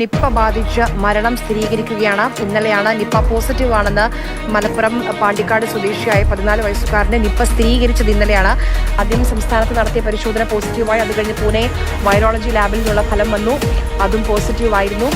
Nipah ബാധിച്ച് മരണം സ്ഥിരീകരിക്കുകയാണ്. ഇന്നലെയാണ് നിപ്പ പോസിറ്റീവ് ആണെന്ന് മലപ്പുറം പാണ്ടിക്കാട് സ്വദേശിയായ പതിനാല് വയസ്സുകാരന് നിപ്പ സ്ഥിരീകരിച്ചത് ഇന്നലെയാണ്. ആദ്യം സംസ്ഥാനത്ത് നടത്തിയ പരിശോധന പോസിറ്റീവായി അത് കഴിഞ്ഞ് പൂനെ വൈറോളജി ലാബിൽ നിന്നുള്ള ഫലം വന്നു. അതും പോസിറ്റീവ് ആയിരുന്നു.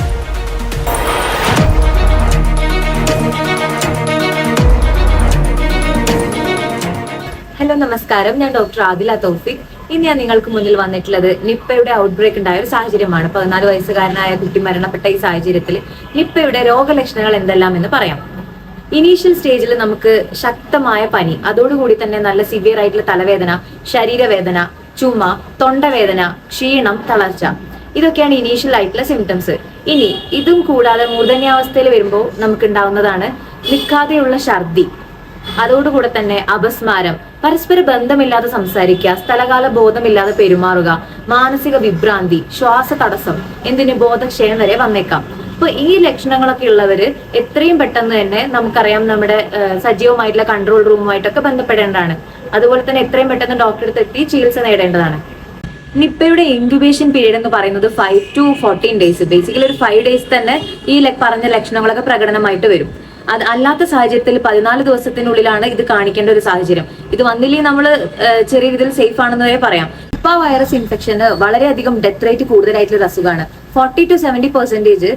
ഹലോ നമസ്കാരം. ഞാൻ ഡോക്ടർ ആദില തൗഫിക് ഇന്ന് ഞാൻ നിങ്ങൾക്ക് മുന്നിൽ വന്നിട്ടുള്ളത് നിപ്പയുടെ ഔട്ട്ബ്രേക്ക് ഉണ്ടായ ഒരു സാഹചര്യമാണ്. പതിനാല് വയസ്സുകാരനായ കുട്ടി മരണപ്പെട്ട ഈ സാഹചര്യത്തിൽ നിപ്പയുടെ രോഗലക്ഷണങ്ങൾ എന്തെല്ലാം എന്ന് പറയാം. ഇനീഷ്യൽ സ്റ്റേജിൽ നമുക്ക് ശക്തമായ പനി അതോടുകൂടി തന്നെ നല്ല സിവിയർ ആയിട്ടുള്ള തലവേദന ശരീരവേദന ചുമ തൊണ്ടവേദന ക്ഷീണം തളർച്ച. ഇതൊക്കെയാണ് ഇനീഷ്യൽ ആയിട്ടുള്ള സിംറ്റംസ് ഇനി ഇതും കൂടാതെ മൂർധന്യാവസ്ഥയിൽ വരുമ്പോൾ നമുക്ക് ഉണ്ടാവുന്നതാണ് നിൽക്കാതെയുള്ള ഛർദി. അതോടുകൂടെ തന്നെ അപസ്മാരം പരസ്പര ബന്ധമില്ലാതെ സംസാരിക്കുക സ്ഥലകാല ബോധമില്ലാതെ പെരുമാറുക മാനസിക വിഭ്രാന്തി ശ്വാസ തടസ്സം എന്തിന് ബോധക്ഷയം വരെ വന്നേക്കാം. അപ്പൊ ഈ ലക്ഷണങ്ങളൊക്കെ ഉള്ളവര് എത്രയും പെട്ടെന്ന് തന്നെ നമുക്കറിയാം നമ്മുടെ സജീവമായിട്ടുള്ള കൺട്രോൾ റൂമുമായിട്ടൊക്കെ ബന്ധപ്പെടേണ്ടതാണ്. അതുപോലെ തന്നെ എത്രയും പെട്ടെന്ന് ഡോക്ടറെ എത്തി ചികിത്സ നേടേണ്ടതാണ്. നിപ്പയുടെ ഇൻക്യുബേഷൻ പീരീഡ് എന്ന് പറയുന്നത് five to fourteen days basically ഒരു ഫൈവ് ഡേയ്സ് തന്നെ ഈ പറഞ്ഞ ലക്ഷണങ്ങളൊക്കെ പ്രകടനമായിട്ട് വരും. അത് അല്ലാത്ത സാഹചര്യത്തിൽ പതിനാല് ദിവസത്തിനുള്ളിലാണ് ഇത് കാണിക്കേണ്ട ഒരു സാഹചര്യം. ഇത് വന്നില്ലേ നമ്മൾ ചെറിയ രീതിയിൽ സേഫ് ആണെന്ന് വരെ പറയാം. നിപ്പ വൈറസ് ഇൻഫെക്ഷന് വളരെയധികം ഡെത്ത് റേറ്റ് കൂടുതലായിട്ടുള്ള ഒരു അസുഖമാണ്. ഫോർട്ടി ടു സെവന്റി പെർസെന്റേജ്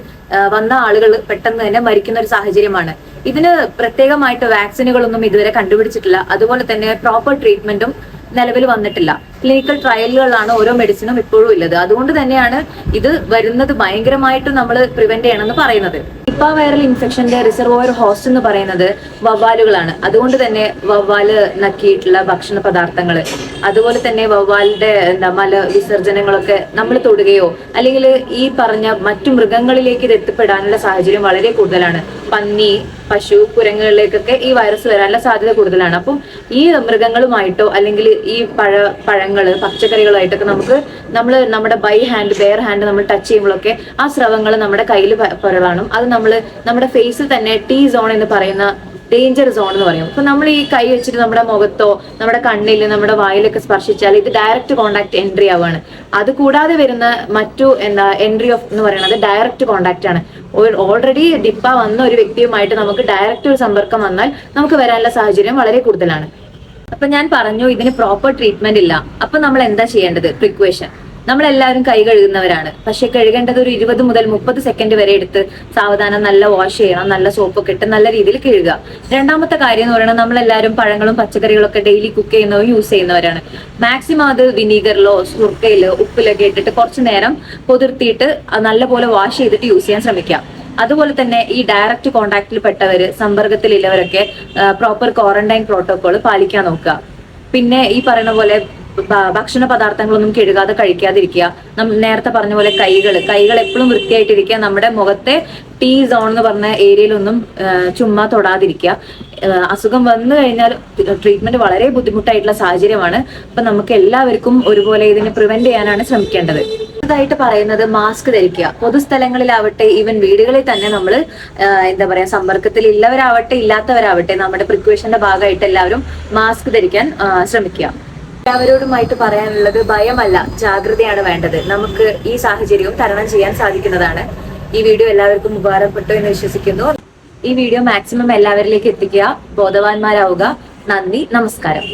വന്ന ആളുകൾ പെട്ടെന്ന് തന്നെ മരിക്കുന്ന ഒരു സാഹചര്യമാണ്. ഇതിന് പ്രത്യേകമായിട്ട് വാക്സിനുകളൊന്നും ഇതുവരെ കണ്ടുപിടിച്ചിട്ടില്ല. അതുപോലെ തന്നെ പ്രോപ്പർ ട്രീറ്റ്മെന്റും നിലവിൽ വന്നിട്ടില്ല. ക്ലിനിക്കൽ ട്രയലുകളാണ് ഓരോ മെഡിസിനും ഇപ്പോഴും ഉള്ളത്. അതുകൊണ്ട് തന്നെയാണ് ഇത് വരുന്നത് ഭയങ്കരമായിട്ട് നമ്മൾ പ്രിവെന്റ് ചെയ്യണമെന്ന് പറയുന്നത്. നിപ്പ വൈറൽ ഇൻഫെക്ഷന്റെ റിസർവോയർ ഹോസ്റ്റ് എന്ന് പറയുന്നത് വവ്വാലുകളാണ്. അതുകൊണ്ട് തന്നെ വവ്വാൽ നക്കിയിട്ടുള്ള ഭക്ഷണ പദാർത്ഥങ്ങൾ അതുപോലെ തന്നെ വവ്വാലിന്റെ എന്താ മല വിസർജനങ്ങളൊക്കെ നമ്മൾ തൊടുകയോ അല്ലെങ്കിൽ ഈ പറഞ്ഞ മറ്റു മൃഗങ്ങളിലേക്ക് ഇത് എത്തിപ്പെടാനുള്ള സാഹചര്യം വളരെ കൂടുതലാണ്. പന്നി പശു കുരങ്ങുകളിലേക്കൊക്കെ ഈ വൈറസ് വരാനുള്ള സാധ്യത കൂടുതലാണ്. അപ്പം ഈ മൃഗങ്ങളുമായിട്ടോ അല്ലെങ്കിൽ ഈ പഴ പഴങ്ങൾ പച്ചക്കറികളുമായിട്ടൊക്കെ നമുക്ക് നമ്മൾ നമ്മുടെ ബൈ ഹാൻഡ് ബെയർ ഹാൻഡ് നമ്മൾ ടച്ച് ചെയ്യുമ്പോഴൊക്കെ ആ സ്രവങ്ങൾ നമ്മുടെ കയ്യിൽ പുരളാനും അത് നമ്മൾ നമ്മുടെ ഫേസിൽ തന്നെ ടീ സോൺ എന്ന് പറയുന്ന ഡേഞ്ചർ സോൺ എന്ന് പറയും. അപ്പൊ നമ്മൾ ഈ കൈ വെച്ചിട്ട് നമ്മുടെ മുഖത്തോ നമ്മുടെ കണ്ണിൽ നമ്മുടെ വായിലൊക്കെ സ്പർശിച്ചാൽ ഇത് ഡയറക്റ്റ് കോണ്ടാക്ട് എൻട്രി ആവുകയാണ്. അത് കൂടാതെ വരുന്ന മറ്റു എന്താ എൻട്രി ഓഫ് എന്ന് പറയുന്നത് ഡയറക്റ്റ് കോണ്ടാക്ട് ആണ്. ഓൾറെഡി ഡിപ്പ വന്ന ഒരു വ്യക്തിയുമായിട്ട് നമുക്ക് ഡയറക്റ്റ് ഒരു സമ്പർക്കം വന്നാൽ നമുക്ക് വരാനുള്ള സാഹചര്യം വളരെ കൂടുതലാണ്. അപ്പൊ ഞാൻ പറഞ്ഞു ഇതിന് പ്രോപ്പർ ട്രീറ്റ്മെന്റ് ഇല്ല. അപ്പൊ നമ്മൾ എന്താ ചെയ്യേണ്ടത്? പ്രിക്വേഷൻ നമ്മളെല്ലാവരും കൈ കഴുകുന്നവരാണ്. പക്ഷെ കഴുകേണ്ടത് ഒരു ഇരുപത് മുതൽ മുപ്പത് സെക്കൻഡ് വരെ എടുത്ത് സാവധാനം നല്ല വാഷ് ചെയ്യണം നല്ല സോപ്പൊക്കെ ഇട്ട് നല്ല രീതിയിൽ കഴുകുക. രണ്ടാമത്തെ കാര്യം എന്ന് പറയുന്നത് നമ്മളെല്ലാവരും പഴങ്ങളും പച്ചക്കറികളൊക്കെ ഡെയിലി കുക്ക് ചെയ്യുന്നവരും യൂസ് ചെയ്യുന്നവരാണ്. മാക്സിമം അത് വിനീഗറിലോ സുർക്കയിലോ ഉപ്പിലൊക്കെ ഇട്ടിട്ട് കുറച്ച് നേരം പൊതിർത്തിയിട്ട് നല്ലപോലെ വാഷ് ചെയ്തിട്ട് യൂസ് ചെയ്യാൻ ശ്രമിക്കുക. അതുപോലെ തന്നെ ഈ ഡയറക്റ്റ് കോണ്ടാക്റ്റിൽ പെട്ടവര് സമ്പർക്കത്തിലുള്ളവരൊക്കെ പ്രോപ്പർ ക്വാറന്റൈൻ പ്രോട്ടോകോൾ പാലിക്കാൻ നോക്കുക. പിന്നെ ഈ പറയുന്ന പോലെ ഭക്ഷണ പദാർത്ഥങ്ങളൊന്നും കഴുകാതെ കഴിക്കാതിരിക്കുക. നമ്മൾ നേരത്തെ പറഞ്ഞ പോലെ കൈകൾ. കൈകൾ എപ്പോഴും വൃത്തിയായിട്ടിരിക്കുക. നമ്മുടെ മുഖത്തെ ടീ സോൺ എന്ന് പറഞ്ഞ ഏരിയയിലൊന്നും ചുമ്മാ തൊടാതിരിക്കുക. അസുഖം വന്നു കഴിഞ്ഞാൽ ട്രീറ്റ്മെന്റ് വളരെ ബുദ്ധിമുട്ടായിട്ടുള്ള സാഹചര്യമാണ്. അപ്പൊ നമുക്ക് എല്ലാവർക്കും ഒരുപോലെ ഇതിനെ പ്രിവെന്റ് ചെയ്യാനാണ് ശ്രമിക്കേണ്ടത്. ായിട്ട് പറയുന്നത് മാസ്ക് ധരിക്കുക. പൊതുസ്ഥലങ്ങളിലാവട്ടെ ഈവൻ വീടുകളിൽ തന്നെ നമ്മൾ എന്താ പറയാ സമ്പർക്കത്തിൽ ഉള്ളവരാവട്ടെ ഇല്ലാത്തവരാവട്ടെ നമ്മുടെ പ്രിക്വേഷന്റെ ഭാഗമായിട്ട് എല്ലാവരും മാസ്ക് ധരിക്കാൻ ശ്രമിക്കുക. എല്ലാവരോടുമായിട്ട് പറയാനുള്ളത് ഭയമല്ല ജാഗ്രതയാണ് വേണ്ടത്. നമുക്ക് ഈ സാഹചര്യവും തരണം ചെയ്യാൻ സാധിക്കുന്നതാണ്. ഈ വീഡിയോ എല്ലാവർക്കും ഉപകാരപ്പെട്ടു എന്ന് വിശ്വസിക്കുന്നു. ഈ വീഡിയോ മാക്സിമം എല്ലാവരിലേക്ക് എത്തിക്കുക. ബോധവാന്മാരാവുക. നന്ദി നമസ്കാരം.